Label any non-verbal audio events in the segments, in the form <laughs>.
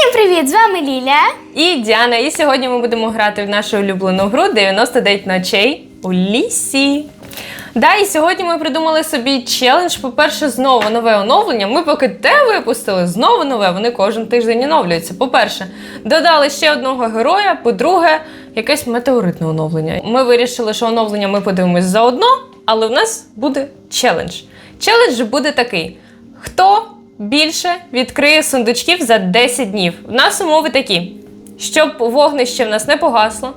Всім привіт! З вами Ліля. І Діана, і сьогодні ми будемо грати в нашу улюблену гру 99 ночей у лісі. Да, і сьогодні ми придумали собі челендж. По-перше, знову нове оновлення. Ми поки те випустили, знову нове. Вони кожен тиждень оновлюються. По-перше, додали ще одного героя. По-друге, якесь метеоритне оновлення. Ми вирішили, що оновлення ми подивимось заодно, але в нас буде челендж. Челендж буде такий: хто більше відкриє сундучків за 10 днів? В нас умови такі, щоб вогнище в нас не погасло.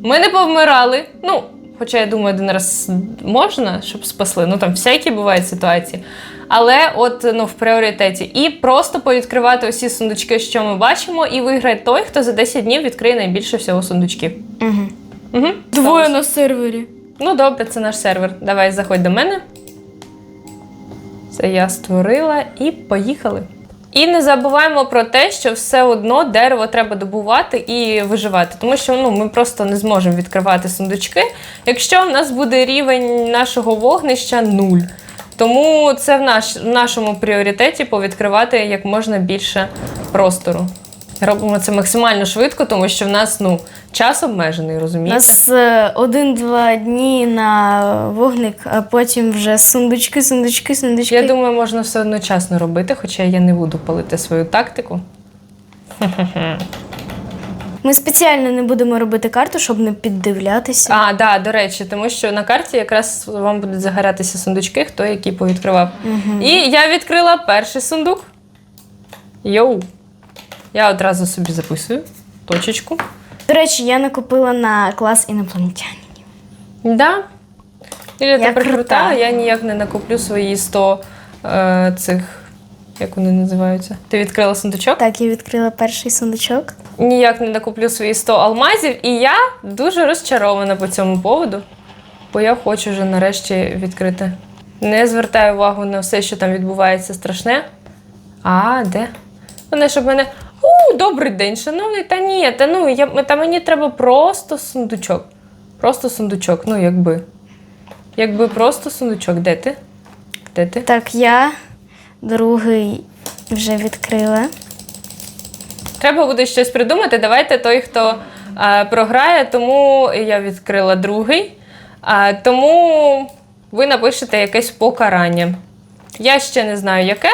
Ми не повмирали. Ну, хоча я думаю, один раз можна, щоб спасли. Ну там всякі бувають ситуації. Але от ну, в пріоритеті. І просто повідкривати усі сундучки, що ми бачимо, і виграє той, хто за 10 днів відкриє найбільше всього сундучків. Угу. Угу. Двоє на сервері. Ну, добре, це наш сервер. Давай заходь до мене. Це я створила і поїхали. І не забуваємо про те, що все одно дерево треба добувати і виживати, тому що ну, ми просто не зможемо відкривати сундучки, якщо в нас буде рівень нашого вогнища нуль. Тому це в, наш, в нашому пріоритеті повідкривати як можна більше простору. Робимо це максимально швидко, тому що в нас ну, час обмежений, У нас е, один-два дні на вогник, а потім вже сундучки, сундучки, сундучки. Я думаю, можна все одночасно робити, хоча я не буду палити свою тактику. <laughs> Ми спеціально не будемо робити карту, щоб не піддивлятися. А, да, до речі, тому що на карті якраз вам будуть загоратися сундучки, хто які повідкривав. І я відкрила перший сундук. Йоу. Я одразу собі записую точечку. До речі, я накупила на клас інопланетянів. Да. Ліля Я тепер крута, крута. я ніяк не накуплю свої 100 е, цих. Як вони називаються? Ти відкрила сундучок? Так, я відкрила перший сундучок. ніяк не накуплю свої 100 алмазів, і я дуже розчарована по цьому поводу, бо я хочу вже нарешті відкрити. Не звертаю увагу на все, що там відбувається страшне. А, де? Вони щоб мене. Добрий день, шановний. Та ні, та ну я та мені треба просто сундучок. Просто сундучок. Ну, якби. Якби просто сундучок. Де ти? Де ти? Так, я другий вже відкрила. Треба буде щось придумати. Давайте той, хто е, програє, тому я відкрила другий. А, тому ви напишете якесь покарання. Я ще не знаю, яке,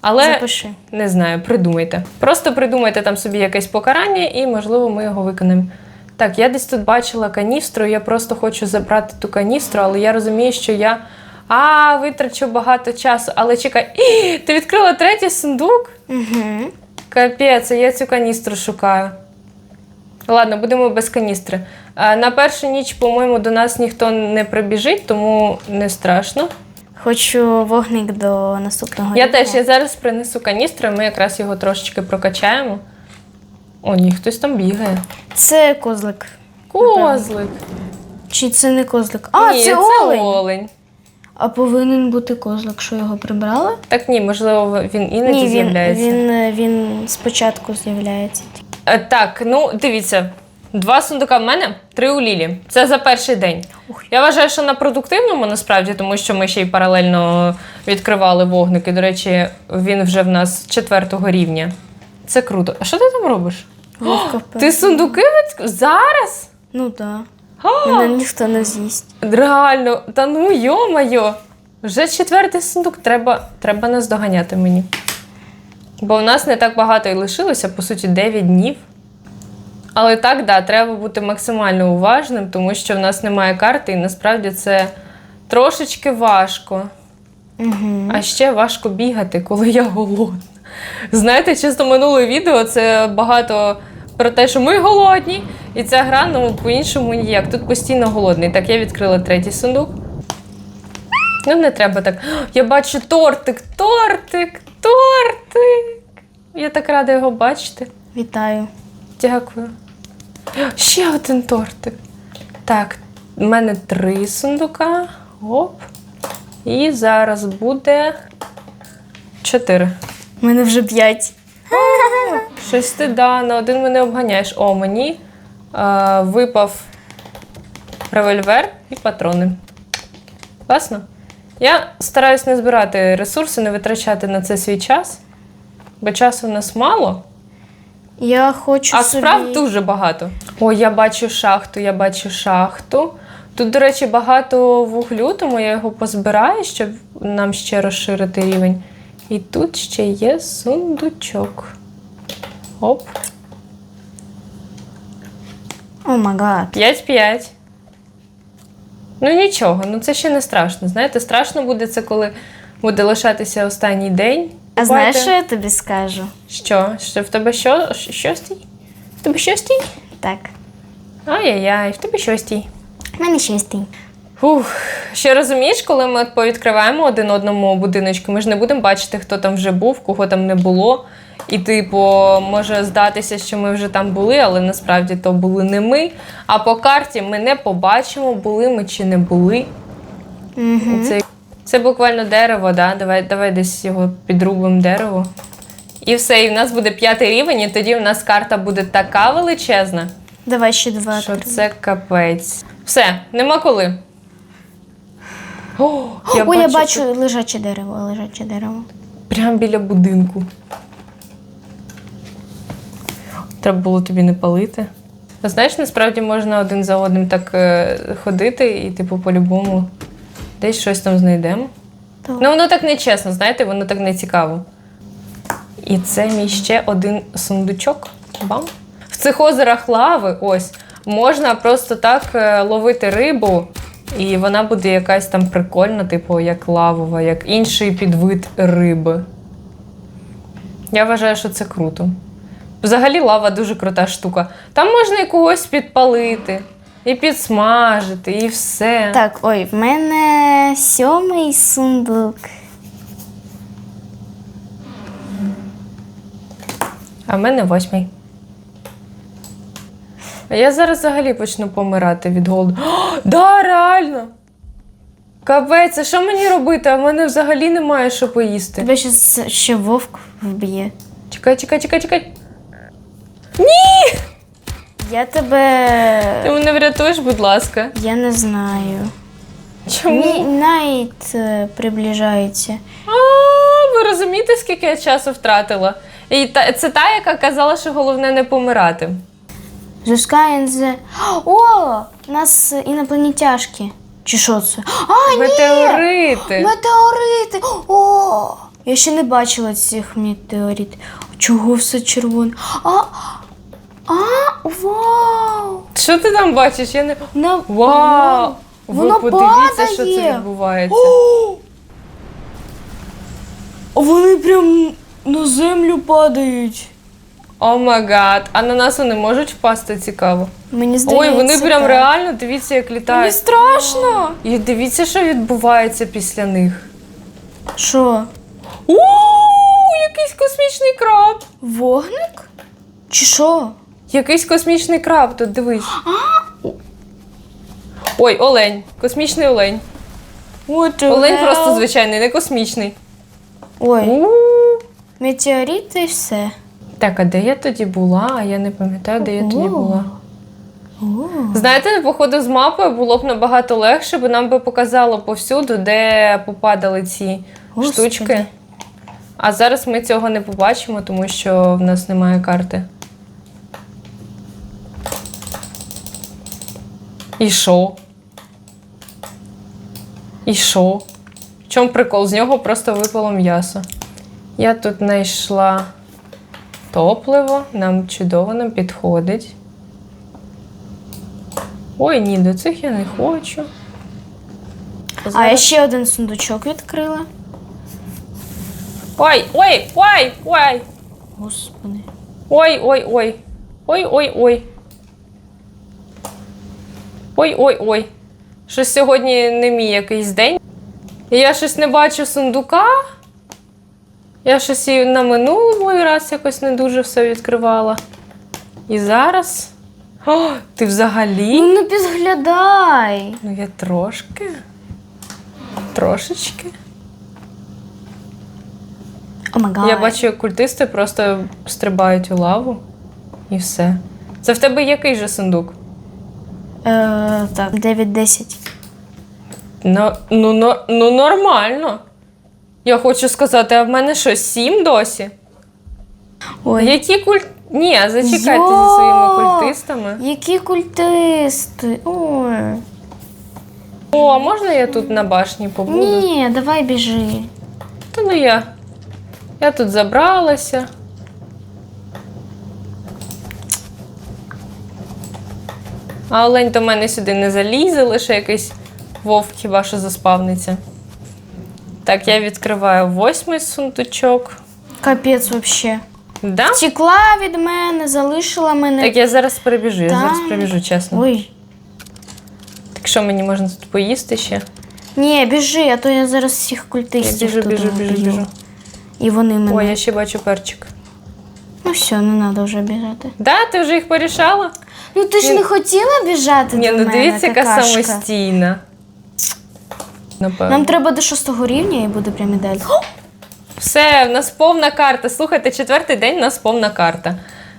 але Запиши. не знаю, придумайте. Просто придумайте там собі якесь покарання, і, можливо, ми його виконаємо. Так, я десь тут бачила каністру, я просто хочу забрати ту каністру, але я розумію, що я а, витрачу багато часу. Але чекай, Ій, <gasps> ти відкрила третій сундук? Угу. Капець, я цю каністру шукаю. Ладно, будемо без каністри. На першу ніч, по-моєму, до нас ніхто не прибіжить, тому не страшно. Хочу вогник до наступного Я теж я зараз принесу каністру, і ми якраз його трошечки прокачаємо. О, ні, хтось там бігає. Це козлик. Козлик. Чи це не козлик? А, ні, це, це олень. олень. А повинен бути козлик, що його прибрали? Так ні, можливо, він іноді Ні, він, з'являється. він, е, він спочатку з'являється. Е, Так, ну дивіться. Два сундука в мене, три у Лілі. Це за перший день. Я вважаю, що на продуктивному насправді, тому що ми ще й паралельно відкривали вогники. До речі, він вже в нас четвертого рівня. Це круто. А що ти там робиш? Вовка Ти сундуки від... зараз? Ну так. А, Мене ніхто не з'їсть. Реально, та ну йо-моє. Вже четвертий сундук, треба, треба нас доганяти мені. Бо в нас не так багато і лишилося, по суті, 9 днів. Але так, да, треба бути максимально уважним, тому що в нас немає карти, і насправді це трошечки важко. Угу. А ще важко бігати, коли я голодна. Знаєте, чисто минуле відео це багато про те, що ми голодні, і ця гра ну, по-іншому ніяк. Тут постійно голодний. Так, я відкрила третій сундук. Ну, не треба так. Я бачу тортик, тортик, тортик. Я так рада його бачити. Вітаю. Дякую. Ще один тортик. Так, в мене три сундука. Оп. І зараз буде чотири. У мене вже п'ять. Щось ти да, на один мене обганяєш. О, мені е, випав револьвер і патрони. Класно? Я стараюсь не збирати ресурси, не витрачати на це свій час, бо часу в нас мало. Я хочу А собі... справ дуже багато. О, я бачу шахту, я бачу шахту. Тут, до речі, багато вуглю, тому я його позбираю, щоб нам ще розширити рівень. І тут ще є сундучок. Оп. О май 5-5. Ну нічого, ну це ще не страшно. Знаєте, страшно буде це, коли буде лишатися останній день. А знаєш, що я тобі скажу? Що? Що в тебе що? Що? В тебе що стій? Так. Ай-яй-яй, в тебе що стій? В мене шістий. Фух, ще розумієш, коли ми от повідкриваємо один одному будиночки, ми ж не будемо бачити, хто там вже був, кого там не було. І, типу, може здатися, що ми вже там були, але насправді то були не ми. А по карті ми не побачимо, були ми чи не були. Угу. Це, це буквально дерево, да? давай, давай десь його підрубимо дерево. І все, і в нас буде п'ятий рівень, і тоді в нас карта буде така величезна, Давай ще два. що три. це капець. Все, нема коли. О, Ой, я бачу лежаче дерево, лежаче дерево. Прямо біля будинку. Треба було тобі не палити. А знаєш, насправді можна один за одним так е, ходити і, типу, по-любому десь щось там знайдемо. Ну, воно так не чесно, знаєте, воно так не цікаво. І це мій ще один сундучок. Бам. В цих озерах лави, ось, можна просто так е, ловити рибу, і вона буде якась там прикольна, типу, як лавова, як інший підвид риби. Я вважаю, що це круто. Взагалі лава дуже крута штука. Там можна і когось підпалити, і підсмажити, і все. Так, ой, в мене сьомий сундук. А в мене восьмий. А я зараз взагалі почну помирати від голоду. О, да, реально! Капець, а що мені робити? А в мене взагалі немає що поїсти. Тебе щас ще вовк вб'є. Чекай, чекай, чекай, чекай. Ні! Я тебе. Ти мене врятуєш, будь ласка. Я не знаю. Чому? Мій найт е, приближається. А, ви розумієте, скільки я часу втратила? І та, це та, яка казала, що головне не помирати. Зускаєнзе. О! У нас інопланетяшки. Чи що це? А, ні! Метеорити. Метеорити! О! Я ще не бачила цих метеоритів. Чого все червоне? А! А! Вау! Що ти там бачиш? Я не. На... Вау! Ви Воно подивіться, що це падає. відбувається. О! Вони прям на землю падають. О май гад, а на нас вони можуть впасти цікаво. Мені здається. Ой, вони прям так. реально, дивіться, як Мені літають. страшно. І дивіться, що відбувається після них. Що? О, якийсь космічний краб. Вогник? Чи що? Якийсь космічний краб тут, дивись. Ой, олень. Космічний олень. What Олень просто звичайний, не космічний. Ой, У. метеорити і все. Так, а де я тоді була? Я не пам'ятаю, де я тоді була. Знаєте, походу з мапою було б набагато легше, бо нам би показало повсюду, де попадали ці Господи. штучки. А зараз ми цього не побачимо, тому що в нас немає карти. І що? І що? В чому прикол? З нього просто випало м'ясо. Я тут знайшла топливо, нам чудово нам підходить. Ой, ні, до цих я не хочу. А я ще один сундучок відкрила. Ой, ой, ой, ой, Господи. ой, ой, ой. Ой, ой, ой. Ой, ой, ой. Щось сьогодні не мій якийсь день. Я щось не бачу сундука. Я щось і на минулий раз якось не дуже все відкривала. І зараз. О, ти взагалі? Ну не підглядай. Ну, я трошки. Трошечки. Гад. Я бачу, як культисти просто стрибають у лаву і все. Це в тебе який же сундук? Е, так, 9-10. Ну, ну, но- ну нормально. Я хочу сказати, а в мене що, сім досі? Ой. Які куль... Ні, зачекайте Йо! за своїми культистами. Які культисти? Ой. О, а можна я тут на башні побуду? Ні, давай біжи. Та ну я. Я тут забралася. А олень до мене сюди не залізе, лише якийсь вовк хіба що заспавниться. Так, я відкриваю восьмий сундучок. Капець вообще. Да? Втекла від мене, залишила мене. Так я зараз перебіжу, я Там. зараз перебіжу, чесно. Ой. Так що мені можна тут поїсти ще? Ні, біжи, а то я зараз всіх Я культистів біжу, тут біжу, біжу, біжу. І вони мене. Ой, я ще бачу перчик. Ну все, не треба вже біжати. Да, ти вже їх порішала? Ну ти ж не хотіла біжати Ні, до ну мене, дивіться, яка какашка. самостійна. Напевно. Нам треба до шостого рівня і буде прям ідеально. О, Все, в нас повна карта. Слухайте, четвертий день у нас повна карта.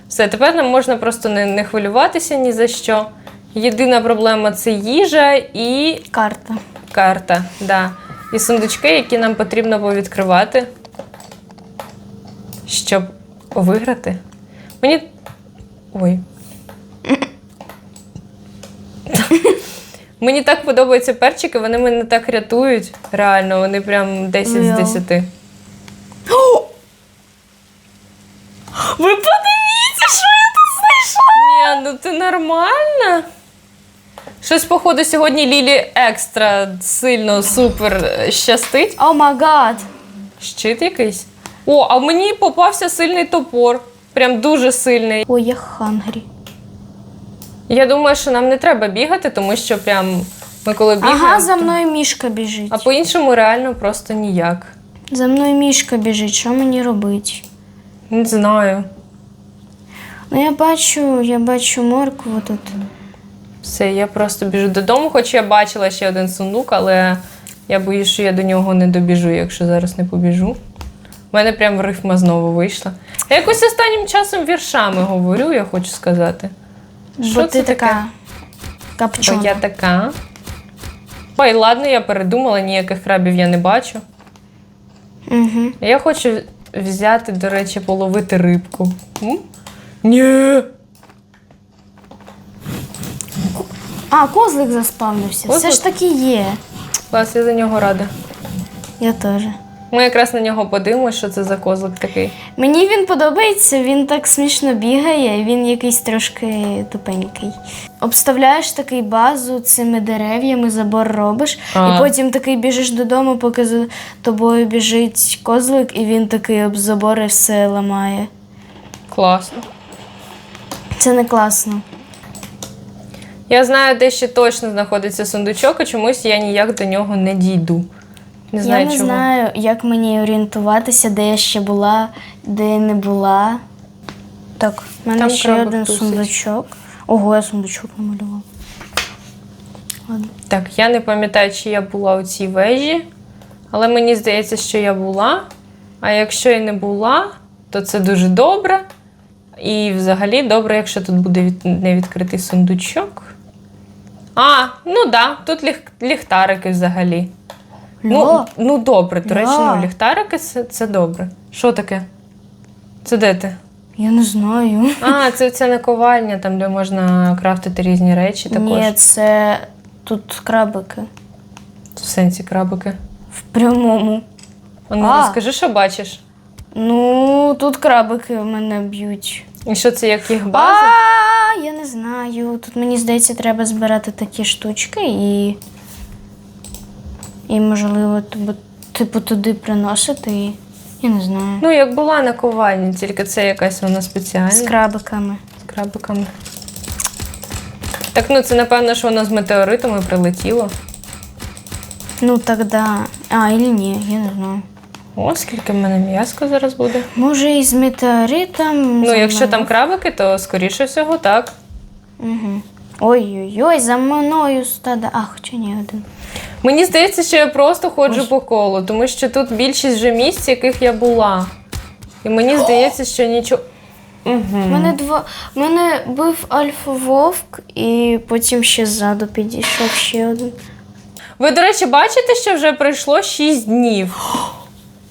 Все, тепер нам можна просто не, не хвилюватися ні за що. Єдина проблема це їжа і Карта. карта. Да. І сундучки, які нам потрібно повідкривати, щоб виграти. Мені. Ой. Мені так подобаються перчики, вони мене так рятують. Реально, вони прям 10 Реал. з 10. Ви подивіться, що я тут знайшла! Ні, ну ти нормально? Щось, походу, сьогодні Лілі екстра сильно супер е, щастить. О май гад! Щит якийсь. О, а мені попався сильний топор. Прям дуже сильний. Ой, я хангрі. Я думаю, що нам не треба бігати, тому що прям ми коли бігаємо. Ага, за то- мною мішка біжить. А по-іншому реально просто ніяк. За мною мішка біжить, що мені робити? Не знаю. Ну я бачу, я бачу моркву тут. Все, я просто біжу додому, хоч я бачила ще один сундук, але я боюсь, що я до нього не добіжу, якщо зараз не побіжу. У мене прям рифма знову вийшла. Я якось останнім часом віршами говорю, я хочу сказати. Бо Що ти це таке? така Бо капчона. я така. Ой, ладно, я передумала, ніяких крабів я не бачу. Угу. Я хочу взяти, до речі, половити рибку. М? Ні. А, козлик заспавнився. Все Козлик? ж таки є. Клас, я за нього рада. Я теж. Ми якраз на нього подивимося, що це за козлик такий. Мені він подобається, він так смішно бігає, він якийсь трошки тупенький. Обставляєш такий базу цими дерев'ями, забор робиш, А. і потім такий біжиш додому, поки за тобою біжить козлик, і він такий об забори все ламає. Класно. Це не класно. Я знаю, де ще точно знаходиться сундучок, і чомусь я ніяк до нього не дійду. Не знаю я не чому. знаю, як мені орієнтуватися, де я ще була, де я не була. Так, в мене Там ще крабик один тусить. сундучок. Ого, я сундучок намалювала. Ладно. Так, я не пам'ятаю, чи я була у цій вежі, але мені здається, що я була. А якщо і не була, то це дуже добре. І взагалі добре, якщо тут буде від... невідкритий сундучок. А, ну да, тут ліх... ліхтарики взагалі. Ну, ну добре, до речі, Ля. ну, ліхтарики це, це добре. Що таке? Це де ти? я не знаю. А, це ця наковальня, там, де можна крафтити різні речі також. Ні, це тут крабики. В сенсі крабики. В прямому. А ну А. розкажи, що бачиш. Ну, тут крабики в мене б'ють. І що це як їх база? А, я не знаю. Тут мені здається, треба збирати такі штучки і. І, можливо, типу, типу туди приносити. І... Я не знаю. Ну, як була наковальня, тільки це якась вона спеціальна З крабиками. з крабиками. Так, ну це напевно, що воно з метеоритами прилетіло. Ну, тогда. А, или ні, я не знаю. О, скільки в мене м'язка зараз буде. Може, і з метеоритом. Ну, якщо там крабики, то скоріше всього так. Угу. Ой-ой-ой, за мною стада. А, хоча ні один. Мені здається, що я просто ходжу по колу, тому що тут більшість вже місць, яких я була. І мені здається, що нічого. Угу. Мене два. Мене бив альфа-вовк, і потім ще ззаду підійшов ще один. Ви, до речі, бачите, що вже пройшло 6 днів. <gasps>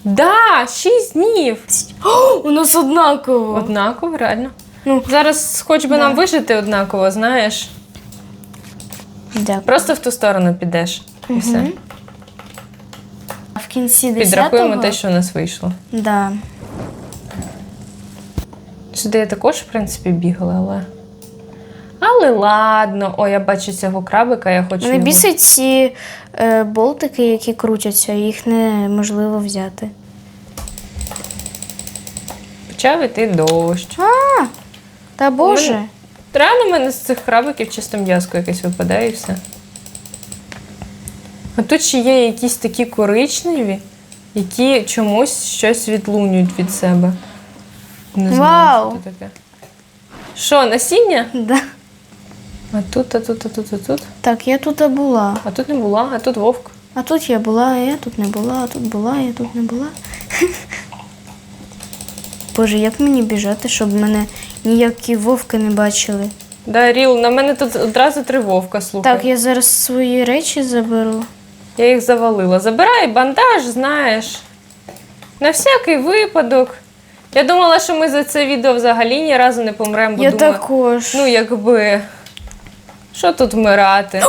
Да, 6 днів. <gasps> У нас однаково. Однаково, реально. Ну, Зараз хоч би Да. нам вижити однаково, знаєш. дякую. Просто в ту сторону підеш. І все. Мгм. В кінці 10-го... Підрахуємо те, що у нас вийшло. Да. Сюди я також, в принципі, бігала, але. Але ладно. О, я бачу цього крабика, я хочу. Мене його. бісить ці е, болтики, які крутяться, їх неможливо взяти. Почав іти дощ. А, та боже. Реально в мене з цих крабиків чисто м'язко якесь випадає і все. А тут ще є якісь такі коричневі, які чомусь щось відлунюють від себе. Не знаю, Вау! що це таке. Що, насіння? Да. А тут, а тут, а тут, а тут. Так, я тут була. А тут не була, а тут вовк. А тут я була, а я тут не була, а тут була, я тут не була. <laughs> Боже, як мені біжати, щоб мене ніякі вовки не бачили? Да, Ріл, на мене тут одразу три вовка, слухай. Так, я зараз свої речі заберу. Я їх завалила. Забирай бандаж, знаєш. На всякий випадок. Я думала, що ми за це відео взагалі ні разу не помремо, бо я думаю, також. ну якби. Що тут вмирати? <gasps>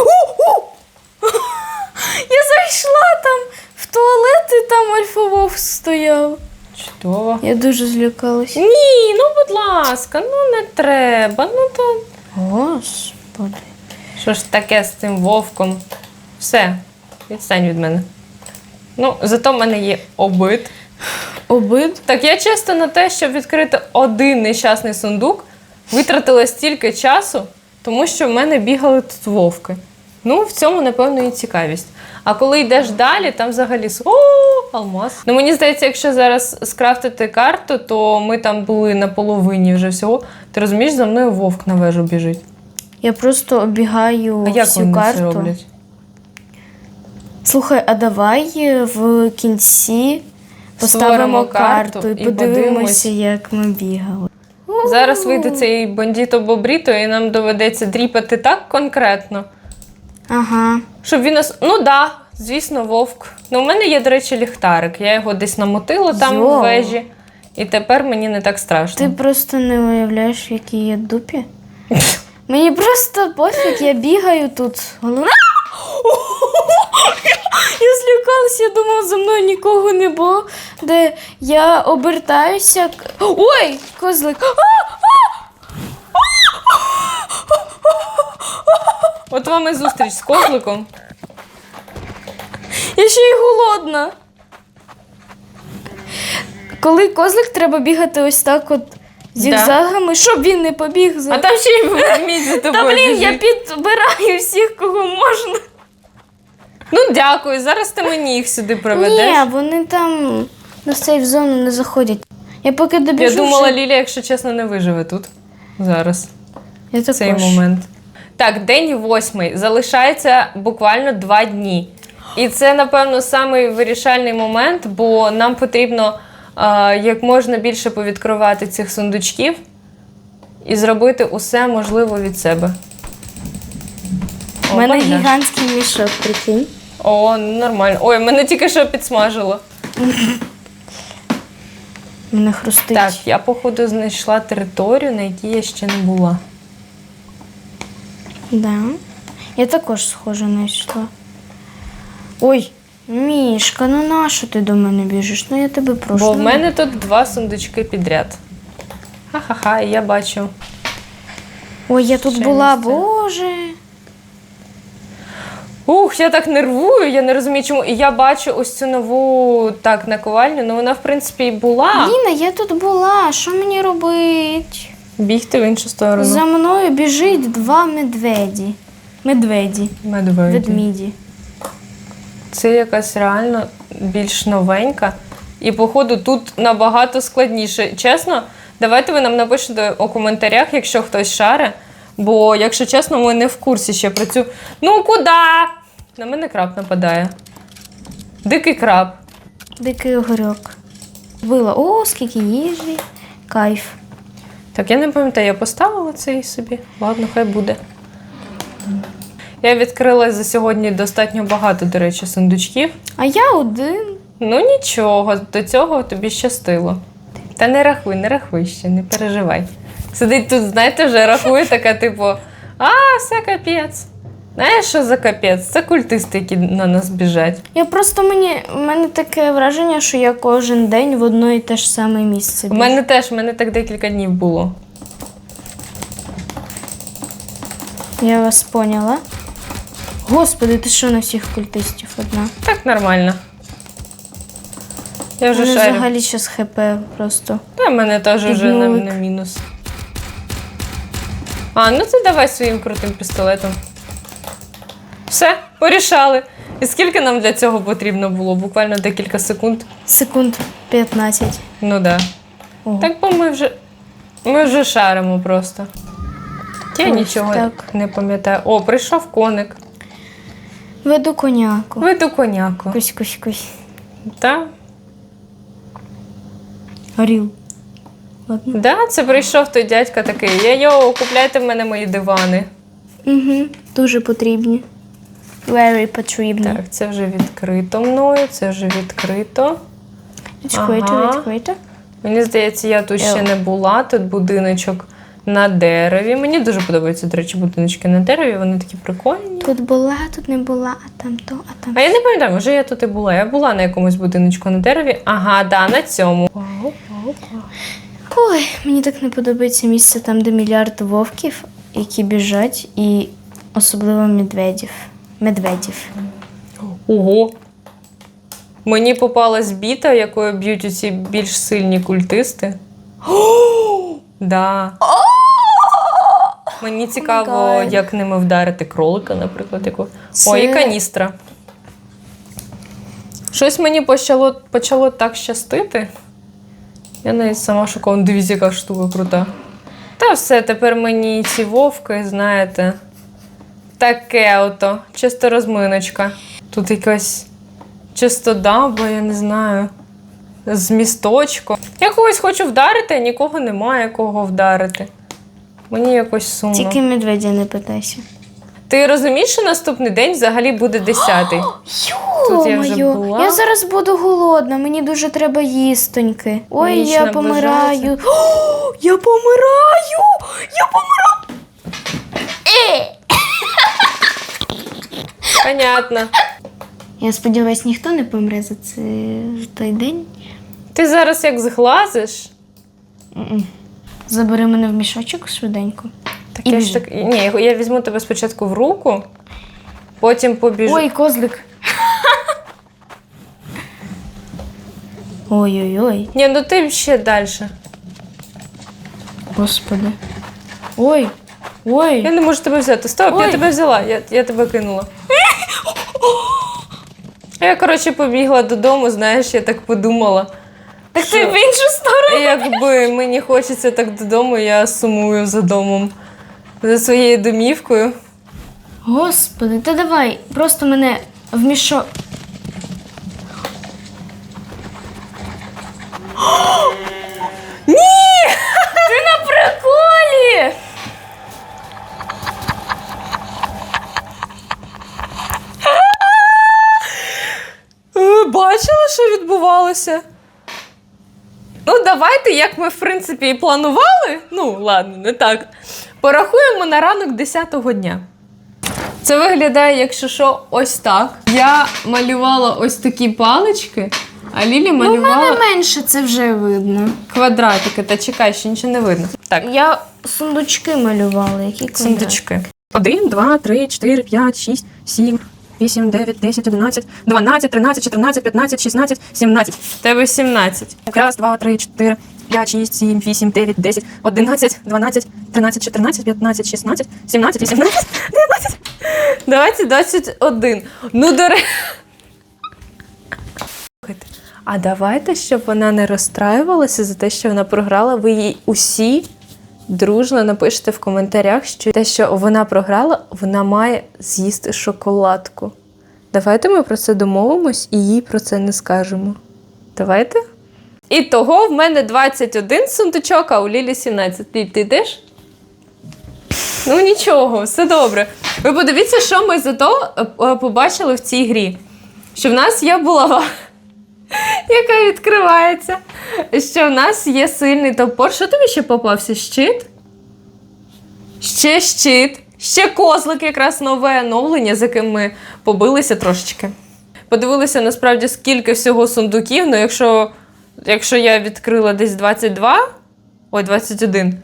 Я зайшла там в туалет і там альфа-вовк стояв. Чудово. Я дуже злякалась. Ні, ну будь ласка, ну не треба. Ну то. Господи. Що ж таке з цим вовком? Все, відстань від мене. Ну, зато в мене є обид. Обид? Так, я чесно на те, щоб відкрити один нещасний сундук, витратила стільки часу, тому що в мене бігали тут вовки. Ну, в цьому, напевно, і цікавість. А коли йдеш далі, там взагалі с- о, алмаз. Ну мені здається, якщо зараз скрафтити карту, то ми там були на половині вже всього. Ти розумієш, за мною вовк на вежу біжить. Я просто оббігаю А як всю вони карту. це роблять? Слухай, а давай е, в кінці поставимо Створимо карту, карту і і подивимося, подивимось. як ми бігали. Зараз вийде цей бандіто бобріто, і нам доведеться дріпати так конкретно. Ага. Щоб він нас. Ну да, звісно, вовк. Ну, у мене є, до речі, ліхтарик. Я його десь намотила там Йо. в вежі, і тепер мені не так страшно. Ти просто не уявляєш, в якій я дупі. Мені просто пофіг, я бігаю тут. Головне. Я злякалася, я думала, за мною нікого не було. Де я обертаюся. Ой, козлик! От вам і зустріч з козликом. Я ще й голодна. Коли козлик треба бігати ось так от зігзагами, щоб він не побіг за. А там ще й ведмідь за тобою. Та блін, я біжить. підбираю всіх, кого можна. Ну дякую, зараз ти мені їх сюди проведеш. Ні, вони там на сейф зону не заходять. Я поки добіжу. Я думала, вже- Лілія, якщо чесно, не виживе тут. Зараз. я також. цей момент. Так, день восьмий. Залишається буквально два дні. І це, напевно, самий вирішальний момент, бо нам потрібно як можна більше повідкривати цих сундучків і зробити усе можливе від себе. У мене гігантський мішок, прикинь. О, ну нормально. Ой, мене тільки що підсмажило. Мене хрустить. Так, я, походу, знайшла територію, на якій я ще не була. Да. Я також схоже знайшла. Ой, Мішка, ну нащо ти до мене біжиш? Ну я тебе прошу. Бо в мене тут два сундучки підряд. Ха-ха-ха, я бачу. Ой, я тут ще була, місце. боже. Ух, я так нервую, я не розумію, чому. І я бачу ось цю нову так наковальню. Ну вона, в принципі, і була. Ліна, я тут була. Що мені робити? Бігти в іншу сторону. За мною біжить два медведі. Медведі. Медведі. Ведміді. Це якась реально більш новенька. І, походу, тут набагато складніше. Чесно, давайте ви нам напишете у коментарях, якщо хтось шаре. Бо, якщо чесно, ми не в курсі ще про цю. Ну куди? На мене краб нападає. Дикий краб. Дикий огірок. Вила. О, скільки їжі. Кайф. Так, я не пам'ятаю, я поставила цей собі. Ладно, хай буде. Я відкрила за сьогодні достатньо багато, до речі, сундучків. А я один. Ну нічого, до цього тобі щастило. Та не рахуй, не рахуй ще, не переживай. Сидить тут, знаєте, вже рахує така, типу, а, все капець. Знаєш, що за капець? Це культисти, які на нас біжать. Я просто мені. У мене таке враження, що я кожен день в одно і те ж саме місце. У біжу. мене теж, в мене так декілька днів було. Я вас поняла. Господи, ти що на всіх культистів одна? Так нормально. Я вже шарю. взагалі зараз хп просто. Та в мене теж вже на, Піднулик. на мінус. А, ну ти давай своїм крутим пістолетом. Все, порішали. І скільки нам для цього потрібно було? Буквально декілька секунд. Секунд 15. Ну да. Ого. Так бо ми вже. Ми вже шаримо просто. Я Ось нічого так. не пам'ятаю. О, прийшов коник. Веду коняку. Веду коняку. Кусь, кусь, кусь. Та? Оріл. Ладно. Да, це прийшов той дядька такий. Я йоу, купляйте в мене мої дивани. Угу. Дуже потрібні. Very потрібні. Так, це вже відкрито мною, це вже відкрито. Відкрито, Ага. відкрито. Мені здається, я тут ще не була. Тут будиночок на дереві. Мені дуже подобаються, до речі, будиночки на дереві, вони такі прикольні. Тут була, тут не була, а там то, а там. А я не пам'ятаю, може я тут і була. Я була на якомусь будиночку на дереві. Ага, да, на цьому. Вау, вау, вау. Ой, мені так не подобається місце там, де мільярд вовків, які біжать, і особливо медведів. Медведів. Ого. Мені попалась біта, якою б'ють оці більш сильні культисти. <gasps> да. Мені цікаво, God. як ними вдарити кролика, наприклад. Яку... О, і каністра. Щось мені почало, почало так щастити. Я навіть сама шокована. Дивіться, яка штука крута. Та все, тепер мені ці вовки, знаєте. Таке ото, чисто розминочка. Тут якась чисто дамба, я не знаю. З місточком. Я когось хочу вдарити, а нікого немає кого вдарити. Мені якось сумно. Тільки медведя не питайся. Ти розумієш, що наступний день взагалі буде десятий? <gasps> Тут я вже Йо-моє, була. я зараз буду голодна, мені дуже треба їстоньки. Ой, Ніч я наближається. помираю. <gasps> О, я помираю! Я помираю! <laughs> Понятно. Я сподіваюся, ніхто не помре за це той день. Ти зараз як зглазиш. М-м. Забери мене в мішочок швиденько. Так я ж так. Ні, я візьму тебе спочатку в руку, потім побіжу. Ой, козлик. Ой-ой-ой. Ні, ну ти ще далі. Господи. Ой. Ой. Я не можу тебе взяти. Стоп, я тебе взяла, я, я тебе кинула. <laughs> Я, коротше, побігла додому, знаєш, я так подумала. Так Що? ти в іншу сторону. Якби мені хочеться так додому, я сумую за домом, за своєю домівкою. Господи, та давай, просто мене в мішок. Ні! Ти на приколі! Бачила, що відбувалося? Як ми, в принципі, і планували. Ну, ладно, не так. Порахуємо на ранок 10-го дня. Це виглядає, якщо що, ось так. Я малювала ось такі палички, а Лілі Ну, в малювала мене менше це вже видно. квадратики. Та чекай, ще нічого не видно. Так, Я сундучки малювала, які квадрати. сундучки. 1, 2, 3, 4, 5, 6, 7, 8, 9, 10, 11, 12, 13, 14, 15, 16, 17. В Тебе 17. Раз, два, три, 4, 5, 6, 7, 8, 9, 10, 11, 12, 13, 14, 15, 16, 17, 18, 19, 20, 21. Ну, до речі. А давайте, щоб вона не розстраювалася за те, що вона програла, ви їй усі дружно напишете в коментарях, що те, що вона програла, вона має з'їсти шоколадку. Давайте ми про це домовимось і їй про це не скажемо. Давайте. І того в мене 21 сундучок, а у Лілі 17. Ліль, ти йдеш? Ну нічого, все добре. Ви подивіться, що ми зато е, побачили в цій грі. Що в нас є булава, <laughs> яка відкривається. Що в нас є сильний топор. Що тобі ще попався? Щит? ще щит, ще козлик, якраз нове оновлення, з яким ми побилися трошечки. Подивилися насправді, скільки всього сундуків. Ну, якщо, якщо я відкрила десь 22, ой, 21.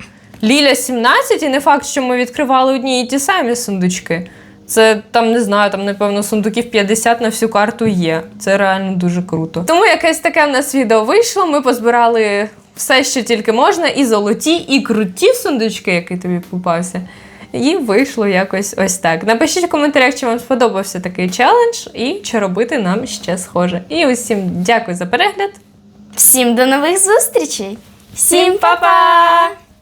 Ліля 17, і не факт, що ми відкривали одні і ті самі сундучки. Це там не знаю, там напевно сундуків 50 на всю карту є. Це реально дуже круто. Тому якесь таке в нас відео вийшло. Ми позбирали все, що тільки можна, і золоті, і круті сундучки, який тобі попався. І вийшло якось ось так. Напишіть в коментарях, чи вам сподобався такий челендж, і чи робити нам ще схоже. І усім дякую за перегляд. Всім до нових зустрічей! Всім па-па!